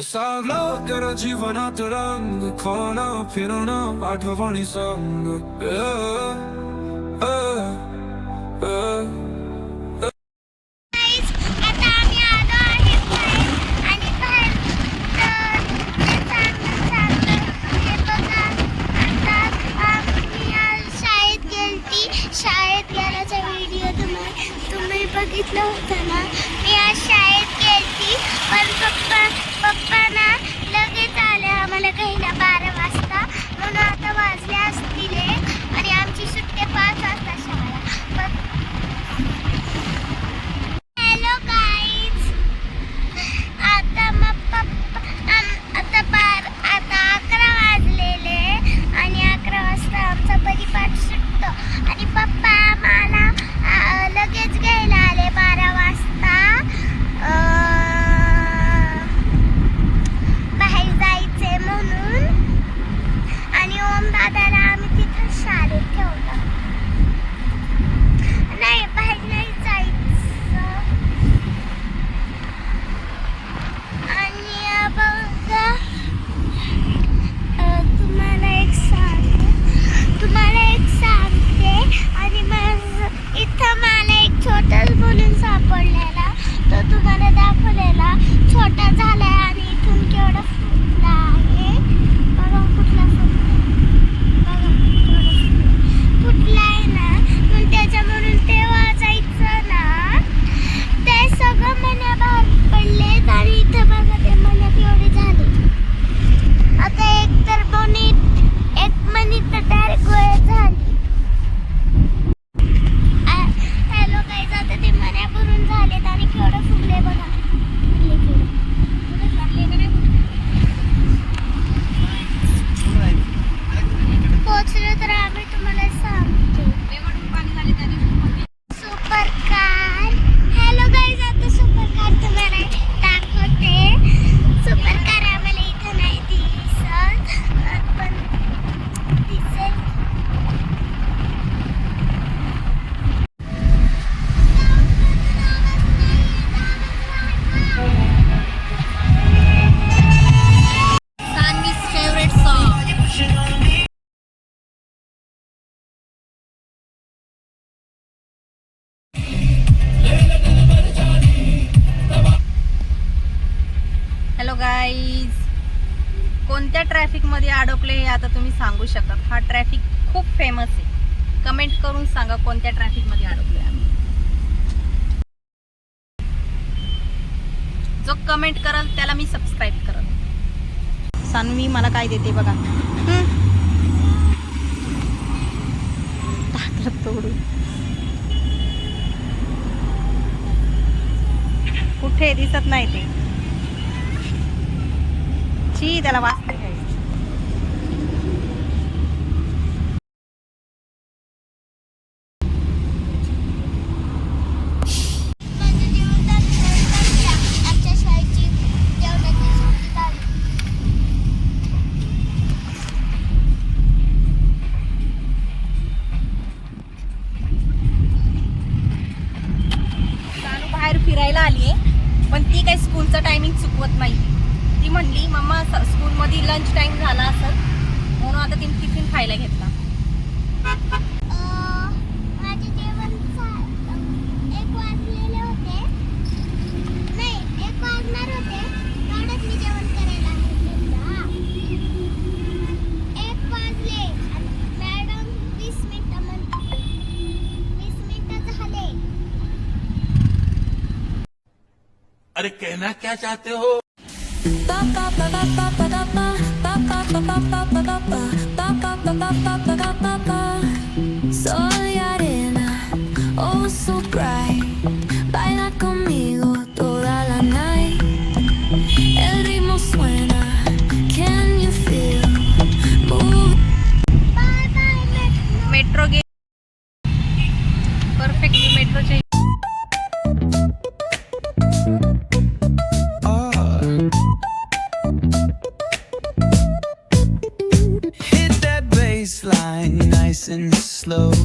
बसावला करा जीवनात रंग खोणं फिरणं आठवणी संग शाळेत गेल्याचा व्हिडिओ तुम्ही तुम्ही बघितला होता ना? मी आज पण पप्पा पप्पा ना लगेच आले आम्हाला घ्यायला cloro. कोणत्या ट्रॅफिकमध्ये अडकले हे आता तुम्ही सांगू शकत. हा ट्रॅफिक खूप फेमस आहे. कमेंट करून सांगा कोणत्या ट्रॅफिकमध्ये अडकले आम्ही. जो कमेंट करल त्याला मी सबस्क्राईब करल. सानवी मला काय देते बघा. टाकलं कुठे दिसत नाही ते. ची त्याला वाचते स्कूलचा टायमिंग चुकवत नाही. ती म्हणली मम्मा स्कूलमध्ये लंच टाईम झाला असत म्हणून आता तिने टिफिन खायला घेतला. pena que haja terror. Sol e arena, so bright. slow.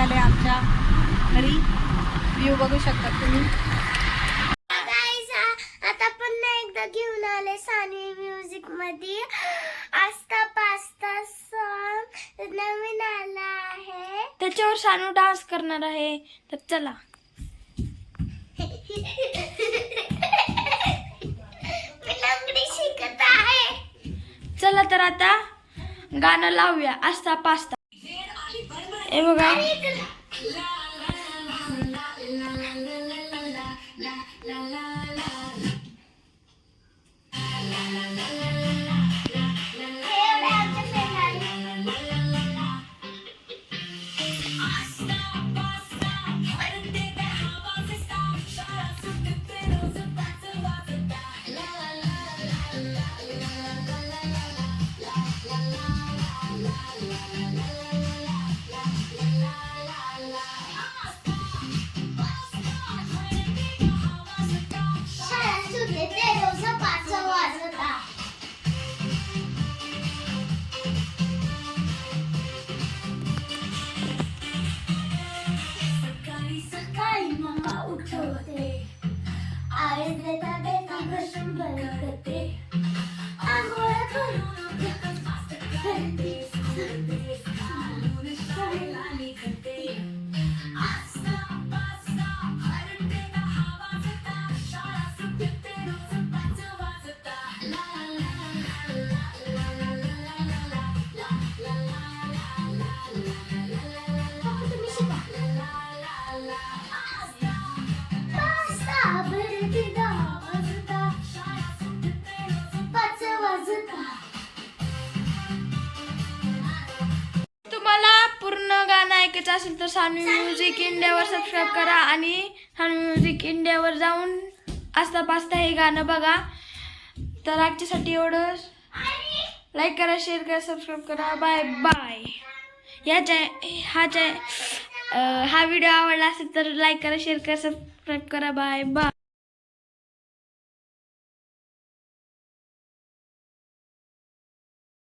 आमच्या घरी. व्ह्यू बघू शकता तुम्ही. आता पुन्हा एकदा घेऊन आले सानी म्युझिकमध्ये. आस्ता पास्ता सॉन्ग नवीन आला आहे. त्याच्यावर सानू डान्स करणार आहे. तर चला. चला तर आता गाणं लावूया. आस्ता पास्ता એ બघा la la la Aslan ऐकायचं असेल तर सानवी म्युझिक इंडियावर सबस्क्राईब करा आणि सानवी म्युझिक इंडियावर जाऊन आस्ता पास्ता हे गाणं बघा. तर आजच्यासाठी एवढं लाईक करा शेअर करा सबस्क्राईब करा. बाय बाय या चॅ हा चॅ हा व्हिडिओ आवडला असेल तर लाईक करा शेअर करा सबस्क्राईब करा. Bye bye